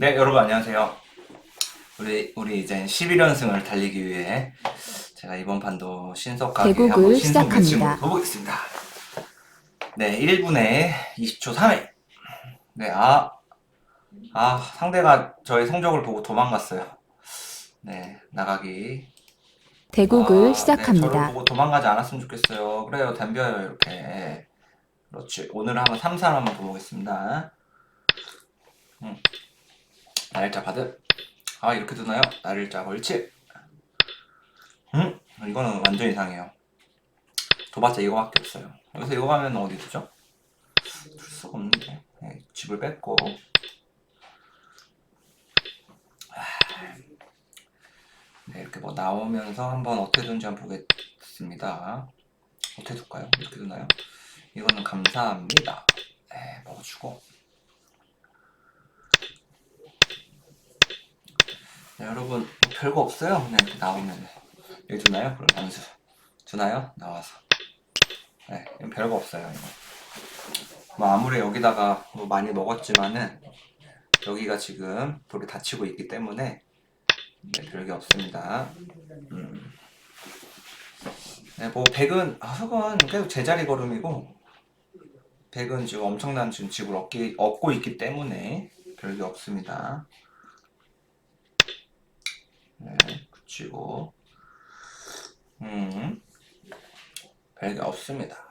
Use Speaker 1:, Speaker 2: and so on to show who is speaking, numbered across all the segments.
Speaker 1: 네, 여러분 안녕하세요. 우리 우리 이제 11연승을 달리기 위해 제가 이번 판도 신속 가게
Speaker 2: 대국을
Speaker 1: 한번 신속
Speaker 2: 시작합니다.
Speaker 1: 매칭으로 가보겠습니다. 네, 1분에 20초 3회. 네, 아, 아 상대가 저의 성적을 보고 도망갔어요. 네, 나가기.
Speaker 2: 대국을
Speaker 1: 아, 네, 저를
Speaker 2: 시작합니다.
Speaker 1: 보고 도망가지 않았으면 좋겠어요. 그래요, 덤벼요 이렇게. 그렇지. 오늘 한번 3, 4 한번 보겠습니다. 음. 날짜 받을. 아 이렇게 드나요? 날짜 걸치. 음, 이거는 완전 이상해요. 도봤자 이거밖에 없어요. 여기서 이거 가면 어디 두죠? 둘 수가 없는데. 네, 집을 뺐고. 아, 네, 이렇게 뭐 나오면서 한번 어떻게 두는지 한번 보겠습니다. 어떻게 둘까요? 이렇게 두나요? 이거는 감사합니다. 네, 먹어주고. 네, 여러분 뭐 별거 없어요. 그냥 이렇게 나오면 여기 두나요? 그럼 암수 두나요? 나와서. 네, 이건 별거 없어요. 이거. 뭐 아무리 여기다가 뭐 많이 먹었지만은 여기가 지금 돌이 닫히고 있기 때문에 네, 별게 없습니다. 음. 네, 뭐 백은 아, 흑은 계속 제자리 걸음이고 백은 지금 엄청난 지금 집을 얻기, 얻고 있기 때문에 별게 없습니다. 네, 붙이고 음 별게 없습니다.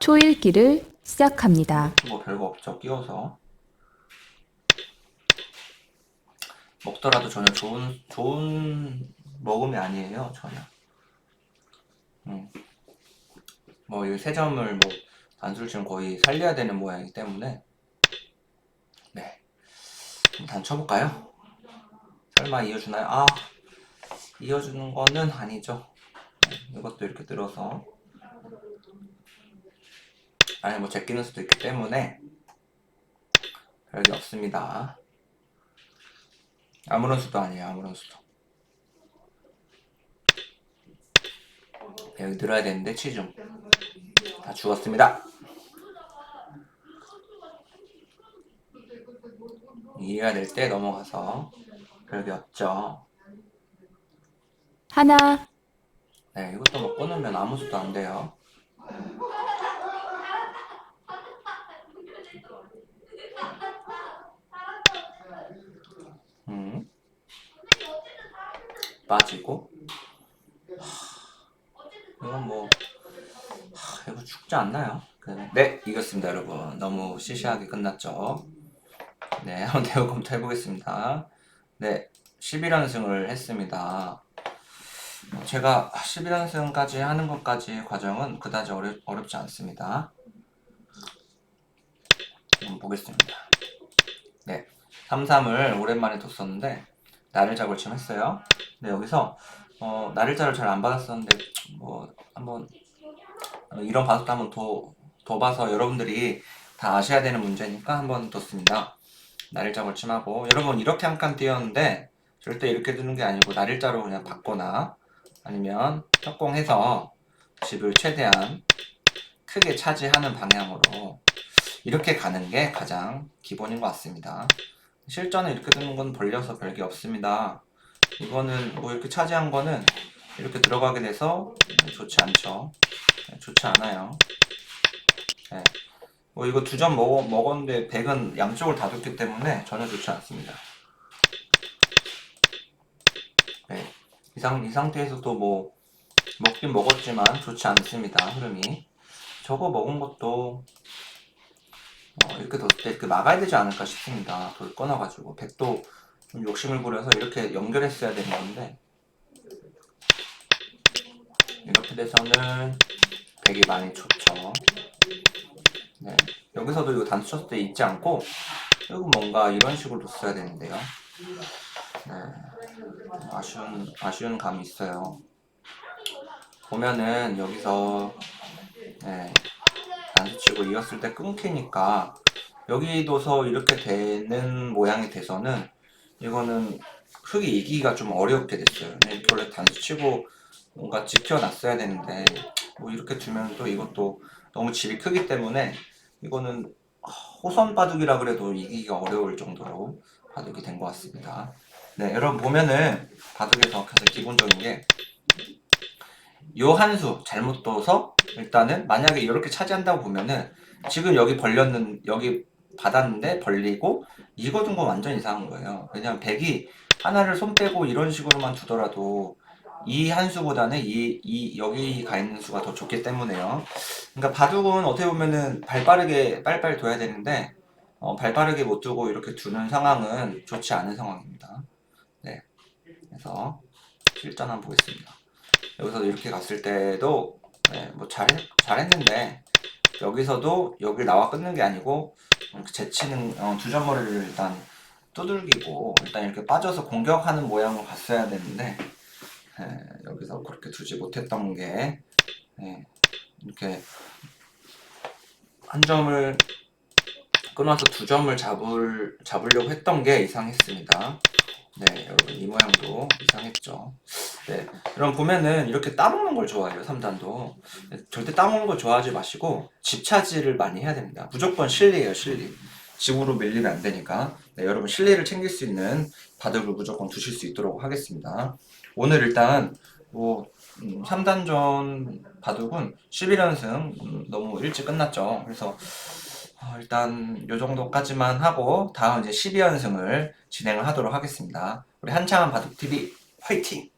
Speaker 2: 초읽기를 시작합니다.
Speaker 1: 뭐 별거 없죠 끼워서 먹더라도 전혀 좋은 좋은 먹음이 아니에요 전혀. 음. 뭐이 세 점을 뭐 지금 거의 살려야 되는 모양이기 때문에 네 단 쳐볼까요? 설마 이어주나요? 아 이어주는 거는 아니죠. 네, 이것도 이렇게 들어서 아니 뭐 제끼는 수도 있기 때문에 별게 없습니다. 아무런 수도 아니에요. 아무런 수도. 네, 여기 들어야 되는데 치중 다 죽었습니다. 이해가 될 때 넘어가서 별게 없죠.
Speaker 2: 하나,
Speaker 1: 네, 이것도 뭐 끊으면 아무 수도 안 돼요. 음. 빠지고. 하, 이건 뭐, 하, 이거 죽지 않나요? 그- 네, 이겼습니다, 여러분. 너무 시시하게 끝났죠. 네, 한번 대우 검토해보겠습니다. 네, 11연승을 했습니다. 제가 11연승까지 하는 것까지 과정은 그다지 어렵, 어렵지 않습니다. 한번 보겠습니다. 네, 3-3을 오랜만에 뒀었는데 나를 잡을 침 했어요. 근데 여기서 어, 나를 자를 잘 안 받았었는데 뭐 한번 어, 이런 바둑도 한번 더, 더 봐서 여러분들이 다 아셔야 되는 문제니까 한번 뒀습니다. 나를자 걸침하고 여러분 이렇게 한 칸 띄었는데 절대 이렇게 두는 게 아니고 나를자로 그냥 받거나 아니면 협공해서 집을 최대한 크게 차지하는 방향으로 이렇게 가는 게 가장 기본인 것 같습니다. 실전에 이렇게 두는 건 벌려서 별게 없습니다. 이거는 뭐 이렇게 차지한 거는 이렇게 들어가게 돼서 좋지 않죠. 네, 좋지 않아요. 네. 뭐 이거 두 점 먹어, 먹었는데 100은 양쪽을 다 뒀기 때문에 전혀 좋지 않습니다. 네. 이, 상, 이 상태에서도 뭐 먹긴 먹었지만 좋지 않습니다. 흐름이. 저거 먹은 것도 어, 이렇게 뒀을 때 막아야 되지 않을까 싶습니다. 돌 끊어가지고 100도 좀 욕심을 부려서 이렇게 연결했어야 되는 건데 이렇게 돼서는 100이 많이 좋죠. 네. 여기서도 이거 단수 쳤을 때 잊지 않고 이거 뭔가 이런 식으로 뒀어야 되는데요. 네. 아쉬운 아쉬운 감이 있어요. 보면은 여기서 네. 단수 치고 이었을 때 끊기니까 여기 둬서 이렇게 되는 모양이 돼서는 이거는 흙이 이기기가 좀 어렵게 됐어요. 네, 이렇게 원래 단수 치고 뭔가 지켜놨어야 되는데 뭐 이렇게 두면 또 이것도 너무 집이 크기 때문에 이거는 호선 바둑이라 그래도 이기기가 어려울 정도로 바둑이 된 것 같습니다. 네, 여러분 보면은 바둑에서 가장 기본적인 게 요 한 수 잘못 둬서 일단은 만약에 이렇게 차지한다고 보면은 지금 여기 벌렸는 여기 받았는데 벌리고 이거 둔 건 완전 이상한 거예요. 왜냐면 백이 하나를 손 빼고 이런 식으로만 두더라도 이 한 수보다는 이, 이 여기 가 있는 수가 더 좋기 때문에요. 그러니까 바둑은 어떻게 보면은 발 빠르게 빨빨 둬야 되는데 어, 발 빠르게 못 두고 이렇게 두는 상황은 좋지 않은 상황입니다. 네, 그래서 실전 한번 보겠습니다. 여기서 이렇게 갔을 때도 네, 뭐 잘, 잘했는데 여기서도 여길 나와 끊는 게 아니고 음, 제치는 어, 두 점머리를 일단 두들기고 일단 이렇게 빠져서 공격하는 모양을 봤어야 되는데 예, 여기서 그렇게 두지 못했던 게 예, 이렇게 한 점을 끊어서 두 점을 잡을 잡으려고 했던 게 이상했습니다. 네, 여러분 이 모양도 이상했죠. 네, 여러분 보면은 이렇게 따먹는 걸 좋아해요, 3단도. 절대 따먹는 걸 좋아하지 마시고 집 차지를 많이 해야 됩니다. 무조건 실리예요, 실리. 집으로 밀리면 안 되니까. 네, 여러분 실리를 챙길 수 있는 바둑을 무조건 두실 수 있도록 하겠습니다. 오늘 일단 뭐 음, 3단전 바둑은 11연승 음, 너무 일찍 끝났죠. 그래서 어, 일단 요 정도까지만 하고 다음 이제 12연승을 진행을 하도록 하겠습니다. 우리 한창한 바둑 TV 화이팅!